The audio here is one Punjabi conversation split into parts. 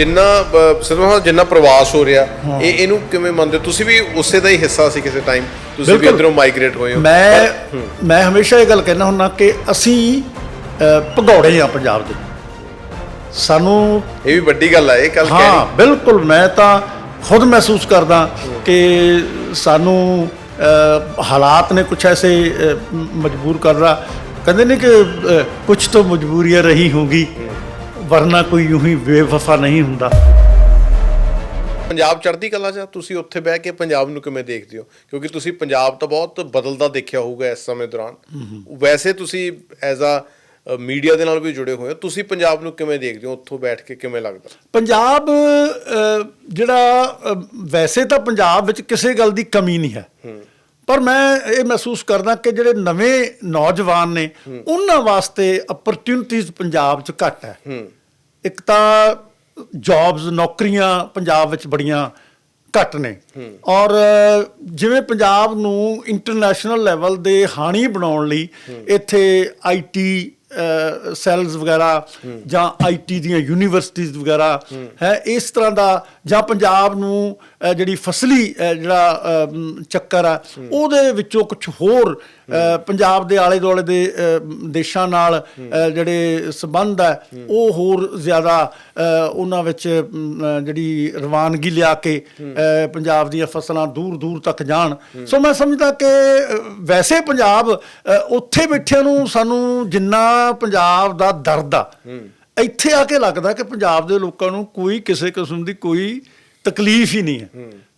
ਜਿੰਨਾ ਸਾਹਿਬ ਜਿੰਨਾ ਪ੍ਰਵਾਸ ਹੋ ਰਿਹਾ ਇਹ ਇਹਨੂੰ ਕਿਵੇਂ ਮੰਨਦੇ ਹੋ? ਤੁਸੀਂ ਵੀ ਉਸੇ ਦਾ ਹੀ ਹਿੱਸਾ ਸੀ ਕਿਸੇ ਟਾਈਮ ਤੁਸੀਂ ਵੀ। ਇਧਰੋਂ ਮਾਈਗ੍ਰੇਟ ਹੋਏ ਹੋ। ਮੈਂ ਮੈਂ ਹਮੇਸ਼ਾ ਇਹ ਗੱਲ ਕਹਿਣਾ ਹੁੰਦਾ ਕਿ ਅਸੀਂ ਭਗੌੜੇ ਆ ਪੰਜਾਬ ਦੇ। ਸਾਨੂੰ ਇਹ ਵੀ ਵੱਡੀ ਗੱਲ ਹੈ ਇਹ ਕੱਲ ਹਾਂ ਕਹਿਣੀ ਬਿਲਕੁਲ। ਮੈਂ ਤਾਂ ਖੁਦ ਮਹਿਸੂਸ ਕਰਦਾ ਕਿ ਸਾਨੂੰ ਹਾਲਾਤ ਨੇ ਕੁਝ ਐਸੇ ਮਜਬੂਰ ਕਰ ਰਹਾ ਕਹਿੰਦੇ ਨੇ ਕਿ ਕੁਝ ਤਾਂ ਮਜਬੂਰੀਆਂ ਰਹੀ ਹੋਗੀ। ਵਰਨਾ ਕੋਈ ਯੂੰ ਹੀ ਬੇਵਫਾ ਨਹੀਂ ਹੁੰਦਾ। ਪੰਜਾਬ ਚੜ੍ਹਦੀ ਕਲਾ ਚ ਆ, ਤੁਸੀਂ ਉੱਥੇ ਬਹਿ ਕੇ ਪੰਜਾਬ ਨੂੰ ਕਿਵੇਂ ਦੇਖਦੇ ਹੋ? ਕਿਉਂਕਿ ਤੁਸੀਂ ਪੰਜਾਬ ਤਾਂ ਬਹੁਤ ਬਦਲਦਾ ਦੇਖਿਆ ਹੋਊਗਾ ਇਸ ਸਮੇਂ ਦੌਰਾਨ। ਵੈਸੇ ਤੁਸੀਂ ਐਜ਼ ਅ ਮੀਡੀਆ ਦੇ ਨਾਲ ਵੀ ਜੁੜੇ ਹੋਏ ਹੋ ਤੁਸੀਂ ਪੰਜਾਬ ਨੂੰ ਕਿਵੇਂ ਦੇਖਦੇ ਹੋ? ਉੱਥੋਂ ਬੈਠ ਕੇ ਕਿਵੇਂ ਲੱਗਦਾ? ਪੰਜਾਬ ਅ, ਜਿਹੜਾ ਅ, ਵੈਸੇ ਤਾਂ ਪੰਜਾਬ ਵਿੱਚ ਕਿਸੇ ਗੱਲ ਦੀ ਕਮੀ ਨਹੀਂ ਹੈ। ਪਰ ਮੈਂ ਇਹ ਮਹਿਸੂਸ ਕਰਦਾ ਕਿ ਜਿਹੜੇ ਨਵੇਂ ਨੌਜਵਾਨ ਨੇ ਉਹਨਾਂ ਵਾਸਤੇ ਅਪਰਚੂਨਿਟੀਜ਼ ਪੰਜਾਬ 'ਚ ਘੱਟ ਹੈ। ਇੱਕ ਤਾਂ ਜੌਬਸ ਨੌਕਰੀਆਂ ਪੰਜਾਬ ਵਿੱਚ ਬੜੀਆਂ ਘੱਟ ਨੇ। ਔਰ ਜਿਵੇਂ ਪੰਜਾਬ ਨੂੰ ਇੰਟਰਨੈਸ਼ਨਲ ਲੈਵਲ ਦੇ ਹਾਣੀ ਬਣਾਉਣ ਲਈ ਇੱਥੇ ਆਈਟੀ ਸੈਲਸ ਵਗੈਰਾ ਜਾਂ ਆਈਟੀ ਦੀਆਂ ਯੂਨੀਵਰਸਿਟੀਆਂ ਵਗੈਰਾ, ਹੈ, ਇਸ ਤਰ੍ਹਾਂ ਦਾ ਜਾਂ ਪੰਜਾਬ ਨੂੰ ਜਿਹੜੀ ਫਸਲੀ ਜਿਹੜਾ ਚੱਕਰ ਆ, ਉਹਦੇ ਵਿੱਚੋਂ ਕੁਝ ਹੋਰ ਪੰਜਾਬ ਦੇ ਆਲੇ ਦੁਆਲੇ ਦੇ ਦੇਸ਼ਾਂ ਨਾਲ ਜਿਹੜੇ ਸਬੰਧ ਆ, ਉਹ ਹੋਰ ਜ਼ਿਆਦਾ ਉਹਨਾਂ ਵਿੱਚ ਜਿਹੜੀ ਰਵਾਨਗੀ ਲਿਆ ਕੇ ਪੰਜਾਬ ਦੀਆਂ ਫਸਲਾਂ ਦੂਰ ਦੂਰ ਤੱਕ ਜਾਣ। ਸੋ ਮੈਂ ਸਮਝਦਾ ਕਿ ਵੈਸੇ ਪੰਜਾਬ ਉੱਥੇ ਬੈਠਿਆਂ ਨੂੰ ਸਾਨੂੰ ਜਿੰਨਾ ਪੰਜਾਬ ਦਾ ਦਰਦ ਆ। ਇੱਥੇ ਆ ਕੇ ਲੱਗਦਾ ਕਿ ਪੰਜਾਬ ਦੇ ਲੋਕਾਂ ਨੂੰ ਕੋਈ ਕਿਸੇ ਕਿਸਮ ਦੀ ਕੋਈ ਤਕਲੀਫ ਹੀ ਨਹੀਂ ਹੈ।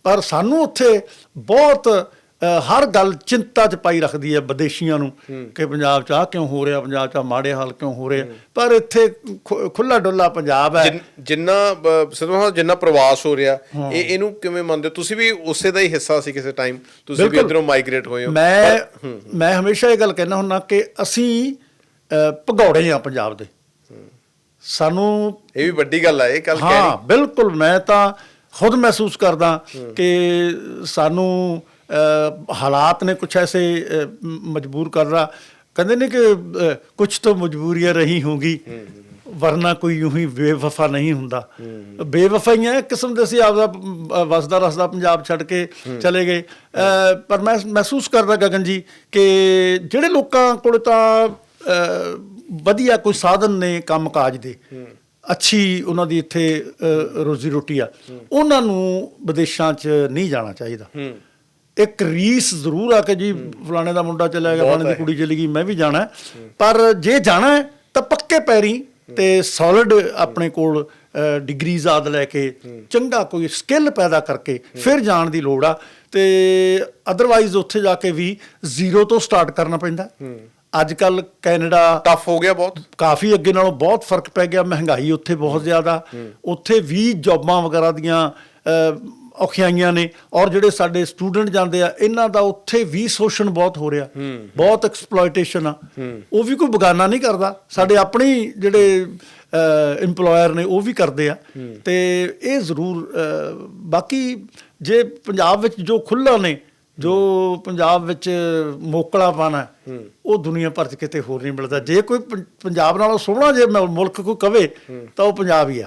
ਪਰ ਸਾਨੂੰ ਉੱਥੇ ਬਹੁਤ ਹਰ ਗੱਲ ਚਿੰਤਾ ਚ ਪਾਈ ਰੱਖਦੀ ਹੈ ਵਿਦੇਸ਼ੀਆਂ ਨੂੰ ਕਿ ਪੰਜਾਬ ਚ ਆ ਕਿਉਂ ਹੋ ਰਿਹਾ ਪੰਜਾਬ ਚ ਮਾੜੇ ਹਾਲ ਕਿਉਂ ਹੋ ਰਹੇ। ਪਰ ਇੱਥੇ ਖੁੱਲਾ ਡੁੱਲਾ ਪੰਜਾਬ ਹੈ। ਜਿੰਨ- ਸਾਹਿਬ ਜਿੰਨਾ ਪ੍ਰਵਾਸ ਹੋ ਰਿਹਾ ਇਹ ਇਹਨੂੰ ਕਿਵੇਂ ਮੰਨਦੇ? ਤੁਸੀਂ ਵੀ ਉਸੇ ਦਾ ਹੀ ਹਿੱਸਾ ਸੀ ਕਿਸੇ ਟਾਈਮ ਤੁਸੀਂ ਵੀ। ਇਧਰੋਂ ਮਾਈਗ੍ਰੇਟ ਹੋਏ ਹੋ। ਮੈਂ ਮੈਂ ਹਮੇਸ਼ਾ ਇਹ ਗੱਲ ਕਹਿਣਾ ਹੁੰਦਾ ਕਿ ਅਸੀਂ ਭਗੌੜੇ ਆ ਪੰਜਾਬ ਦੇ। ਸਾਨੂੰ ਇਹ ਵੀ ਵੱਡੀ ਗੱਲ ਹੈ ਇਹ ਕੱਲ ਹਾਂ ਕਹਿਣੀ ਬਿਲਕੁਲ ਮੈਂ ਤਾਂ ਖੁਦ ਮਹਿਸੂਸ ਕਰਦਾ ਕਿ ਸਾਨੂੰ ਹਾਲਾਤ ਨੇ ਕੁਝ ਐਸੇ ਮਜਬੂਰ ਕਰ ਰਹਾ ਕਹਿੰਦੇ ਨੇ ਕਿ ਕੁਝ ਤਾਂ ਮਜਬੂਰੀਆਂ ਰਹੀ ਹੋਗੀ ਵਰਨਾ ਕੋਈ ਯੂੰ ਹੀ ਬੇਵਫਾ ਨਹੀਂ ਹੁੰਦਾ। ਬੇਵਫਾਈਆਂ ਇੱਕ ਕਿਸਮ ਦੇ ਅਸੀਂ ਆਪਦਾ ਵਸਦਾ ਰਸਦਾ ਪੰਜਾਬ ਛੱਡ ਕੇ ਚਲੇ ਗਏ। ਪਰ ਮੈਂ ਮਹਿਸੂਸ ਕਰਦਾ ਗਗਨ ਜੀ ਕਿ ਜਿਹੜੇ ਲੋਕਾਂ ਕੋਲ ਤਾਂ ਵਧੀਆ ਕੋਈ ਸਾਧਨ ਨੇ ਕੰਮਕਾਜ ਦੇ। ਅੱਛੀ ਉਹਨਾਂ ਦੀ ਇੱਥੇ ਰੋਜ਼ੀ ਰੋਟੀ ਆ। ਉਹਨਾਂ ਨੂੰ ਵਿਦੇਸ਼ਾਂ 'ਚ ਨਹੀਂ ਜਾਣਾ ਚਾਹੀਦਾ। ਇੱਕ ਰੀਸ ਜ਼ਰੂਰ ਆ ਕਿ ਜੀ ਫਲਾਣੇ ਦਾ ਮੁੰਡਾ ਚਲਾ ਗਿਆ ਫਲਾਣੇ ਦੀ। ਕੁੜੀ ਚਲੀ ਗਈ ਮੈਂ ਵੀ ਜਾਣਾ। ਪਰ ਜੇ ਜਾਣਾ ਤਾਂ ਪੱਕੇ ਪੈਰੀ ਤੇ ਸੋਲਿਡ ਆਪਣੇ ਕੋਲ ਡਿਗਰੀਜ਼ ਆਦ ਲੈ ਕੇ ਚੰਗਾ ਕੋਈ ਸਕਿੱਲ ਪੈਦਾ ਕਰਕੇ ਫਿਰ ਜਾਣ ਦੀ ਲੋੜ ਆ। ਤੇ ਅਦਰਵਾਈਜ਼ ਉੱਥੇ ਜਾ ਕੇ ਵੀ ਜ਼ੀਰੋ ਤੋਂ ਸਟਾਰਟ ਕਰਨਾ ਪੈਂਦਾ। ਅੱਜ ਕੱਲ ਕੈਨੇਡਾ ਟਫ ਹੋ ਗਿਆ ਬਹੁਤ। ਕਾਫੀ ਅੱਗੇ ਨਾਲੋਂ ਬਹੁਤ ਫ਼ਰਕ ਪੈ ਗਿਆ ਮਹਿੰਗਾਈ ਉੱਥੇ ਬਹੁਤ ਜ਼ਿਆਦਾ। ਉੱਥੇ ਵੀ ਜੌਬਾਂ ਵਗੈਰਾ ਦੀਆਂ ਔਖਿਆਈਆਂ ਨੇ ਔਰ ਜਿਹੜੇ ਸਾਡੇ ਸਟੂਡੈਂਟ ਜਾਂਦੇ ਆ ਇਹਨਾਂ ਦਾ ਉੱਥੇ ਵੀ ਸ਼ੋਸ਼ਣ ਬਹੁਤ ਹੋ ਰਿਹਾ। ਬਹੁਤ ਐਕਸਪਲੋਇਟੇਸ਼ਨ ਆ। ਉਹ ਵੀ ਕੋਈ ਬਗਾਨਾ ਨਹੀਂ ਕਰਦਾ। ਸਾਡੇ ਆਪਣੇ ਜਿਹੜੇ EMPLOYER ਨੇ ਉਹ ਵੀ ਕਰਦੇ ਆ। ਤੇ ਇਹ ਜ਼ਰੂਰ ਬਾਕੀ ਜੇ ਪੰਜਾਬ ਵਿੱਚ ਜੋ ਖੁੱਲ੍ਹਾ ਨੇ ਜੋ ਪੰਜਾਬ ਵਿੱਚ ਮੋਕਲਾਪਨ ਹੈ ਉਹ ਦੁਨੀਆ ਭਰ ਚ ਕਿਤੇ ਹੋਰ ਨਹੀਂ ਮਿਲਦਾ। ਜੇ ਕੋਈ ਪੰਜਾਬ ਨਾਲੋਂ ਸੋਹਣਾ ਜੇ ਮੁਲਕ ਕੋਈ ਕਵੇ ਤਾਂ ਉਹ ਪੰਜਾਬ ਹੀ ਆ।